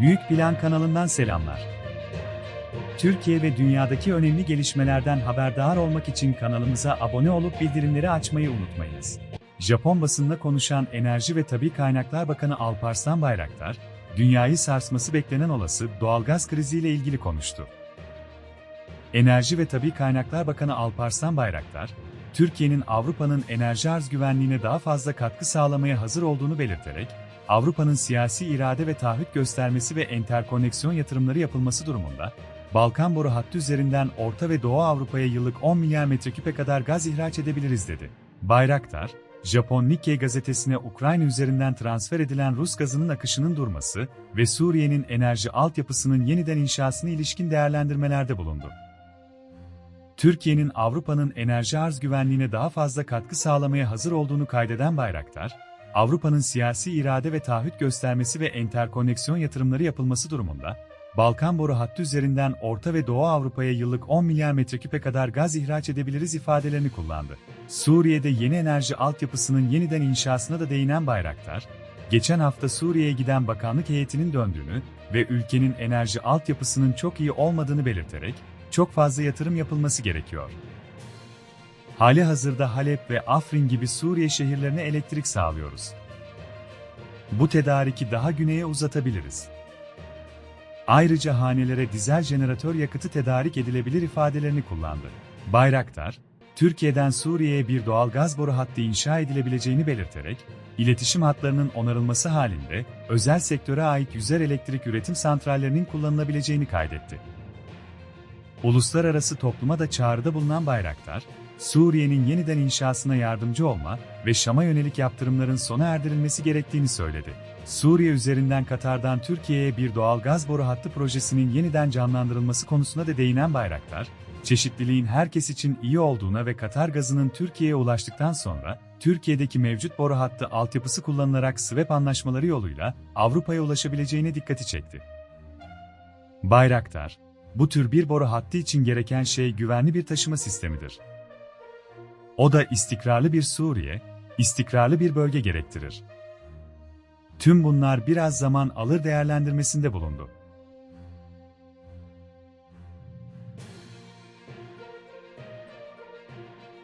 Büyük Plan kanalından selamlar. Türkiye ve dünyadaki önemli gelişmelerden haberdar olmak için kanalımıza abone olup bildirimleri açmayı unutmayınız. Japon basınında konuşan Enerji ve Tabi Kaynaklar Bakanı Alparslan Bayraktar, dünyayı sarsması beklenen olası doğalgaz kriziyle ilgili konuştu. Enerji ve Tabi Kaynaklar Bakanı Alparslan Bayraktar, Türkiye'nin Avrupa'nın enerji arz güvenliğine daha fazla katkı sağlamaya hazır olduğunu belirterek, Avrupa'nın siyasi irade ve taahhüt göstermesi ve enterkoneksiyon yatırımları yapılması durumunda, Balkan boru hattı üzerinden Orta ve Doğu Avrupa'ya yıllık 10 milyar metreküpe kadar gaz ihraç edebiliriz dedi. Bayraktar, Japon Nikkei gazetesine Ukrayna üzerinden transfer edilen Rus gazının akışının durması ve Suriye'nin enerji altyapısının yeniden inşasına ilişkin değerlendirmelerde bulundu. Türkiye'nin Avrupa'nın enerji arz güvenliğine daha fazla katkı sağlamaya hazır olduğunu kaydeden Bayraktar, Avrupa'nın siyasi irade ve taahhüt göstermesi ve enterkoneksiyon yatırımları yapılması durumunda, Balkan boru hattı üzerinden Orta ve Doğu Avrupa'ya yıllık 10 milyar metreküpe kadar gaz ihraç edebiliriz ifadelerini kullandı. Suriye'de yeni enerji altyapısının yeniden inşasına da değinen Bayraktar, geçen hafta Suriye'ye giden bakanlık heyetinin döndüğünü ve ülkenin enerji altyapısının çok iyi olmadığını belirterek, çok fazla yatırım yapılması gerekiyor. Hali hazırda Halep ve Afrin gibi Suriye şehirlerine elektrik sağlıyoruz. Bu tedariki daha güneye uzatabiliriz. Ayrıca hanelere dizel jeneratör yakıtı tedarik edilebilir ifadelerini kullandı. Bayraktar, Türkiye'den Suriye'ye bir doğal gaz boru hattı inşa edilebileceğini belirterek, iletişim hatlarının onarılması halinde özel sektöre ait yüzer elektrik üretim santrallerinin kullanılabileceğini kaydetti. Uluslararası topluma da çağrıda bulunan Bayraktar, Suriye'nin yeniden inşasına yardımcı olma ve Şam'a yönelik yaptırımların sona erdirilmesi gerektiğini söyledi. Suriye üzerinden Katar'dan Türkiye'ye bir doğal gaz boru hattı projesinin yeniden canlandırılması konusuna da değinen Bayraktar, çeşitliliğin herkes için iyi olduğuna ve Katar gazının Türkiye'ye ulaştıktan sonra, Türkiye'deki mevcut boru hattı altyapısı kullanılarak SWEP anlaşmaları yoluyla Avrupa'ya ulaşabileceğine dikkati çekti. Bayraktar, bu tür bir boru hattı için gereken şey güvenli bir taşıma sistemidir. O da istikrarlı bir Suriye, istikrarlı bir bölge gerektirir. Tüm bunlar biraz zaman alır değerlendirmesinde bulundu.